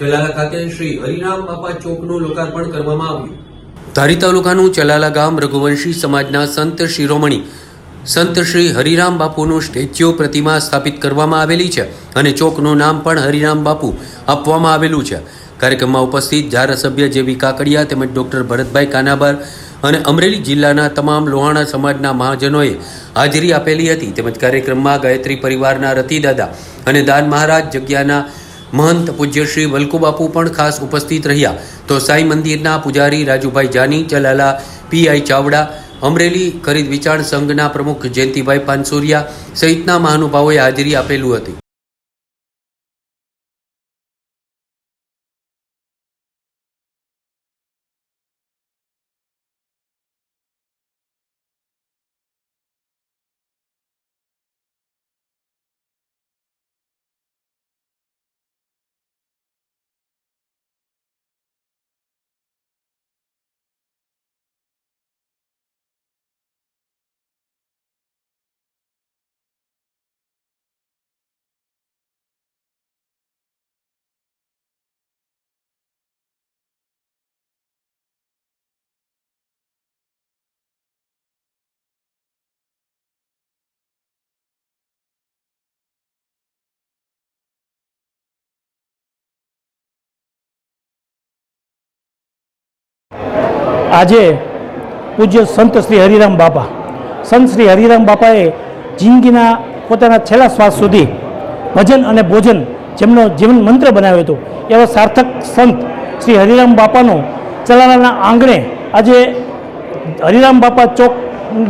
ચલાલા ખાતે શ્રી હરિરામ બાપા ચોકનું લોકાર્પણ કરવામાં આવ્યું. ધારી તાલુકાનું ચલાલા ગામ રઘુવંશી સમાજના સંત શિરોમણી, સંત શ્રી હરિરામ બાપુનું સ્ટેચ્યુ પ્રતિમા સ્થાપિત કરવામાં આવેલી છે અને ચોકનું નામ પણ હરિરામ બાપુ આપવામાં આવેલું છે. કાર્યક્રમમાં ઉપસ્થિત ધારાસભ્ય જેવી કાકડિયા તેમજ ડૉક્ટર ભરતભાઈ કાનાબાર અને અમરેલી જિલ્લાના તમામ લોહાણા સમાજના મહાજનોએ હાજરી આપેલી હતી. તેમજ કાર્યક્રમમાં ગાયત્રી પરિવારના રતિદાદા અને દાન મહારાજ જગ્યાના મહંત પૂજ્ય શ્રી વલકુબાપુ પણ ખાસ ઉપસ્થિત રહ્યા. તો સાંઈ મંદિરના પૂજારી રાજુભાઈ જાની ચલાલા પીઆઈ ચાવડા, અમરેલી ખરીદ વિચાર સંઘના પ્રમુખ જયંતિભાઈ પાનસુરિયા સહિતના મહાનુભાવોએ હાજરી આપેલું હતી. આજે પૂજ્ય સંત શ્રી હરિરામ બાપા. સંત શ્રી હરિરામ બાપાએ જિંદગીના પોતાના છેલ્લા શ્વાસ સુધી ભજન અને ભોજન જેમનો જીવન મંત્ર બનાવ્યો હતો, એવા સાર્થક સંત શ્રી હરિરામ બાપાનો ચલાલાના આંગણે આજે હરિરામ બાપા ચોક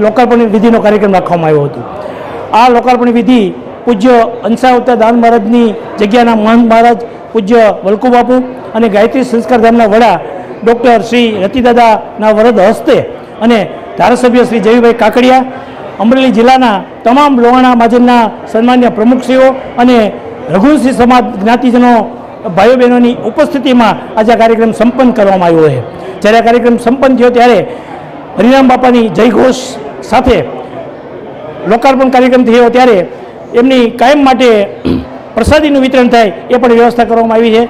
લોકાર્પણ વિધિનો કાર્યક્રમ રાખવામાં આવ્યો હતો. આ લોકાર્પણ વિધિ પૂજ્ય અંશાવતા દાન મહારાજની જગ્યાના મહંત મહારાજ, પૂજ્ય વલ્કુ બાપુ અને ગાયત્રી સંસ્કાર ધામના વડા ડૉક્ટર શ્રી રતિદાદાના વરદ હસ્તે અને ધારાસભ્ય શ્રી જયભાઈ કાકડિયા, અમરેલી જિલ્લાના તમામ લોહાણા મહાજનના સન્માન્ય પ્રમુખશ્રીઓ અને રઘુવંશી સમાજ જ્ઞાતિજનો ભાઈઓ બહેનોની ઉપસ્થિતિમાં આજે આ કાર્યક્રમ સંપન્ન કરવામાં આવ્યો છે. જ્યારે આ કાર્યક્રમ સંપન્ન થયો ત્યારે હરિરામ બાપાની જયઘોષ સાથે લોકાર્પણ કાર્યક્રમ થયો ત્યારે એમની કાયમ માટે પ્રસાદીનું વિતરણ થાય એ પણ વ્યવસ્થા કરવામાં આવી છે.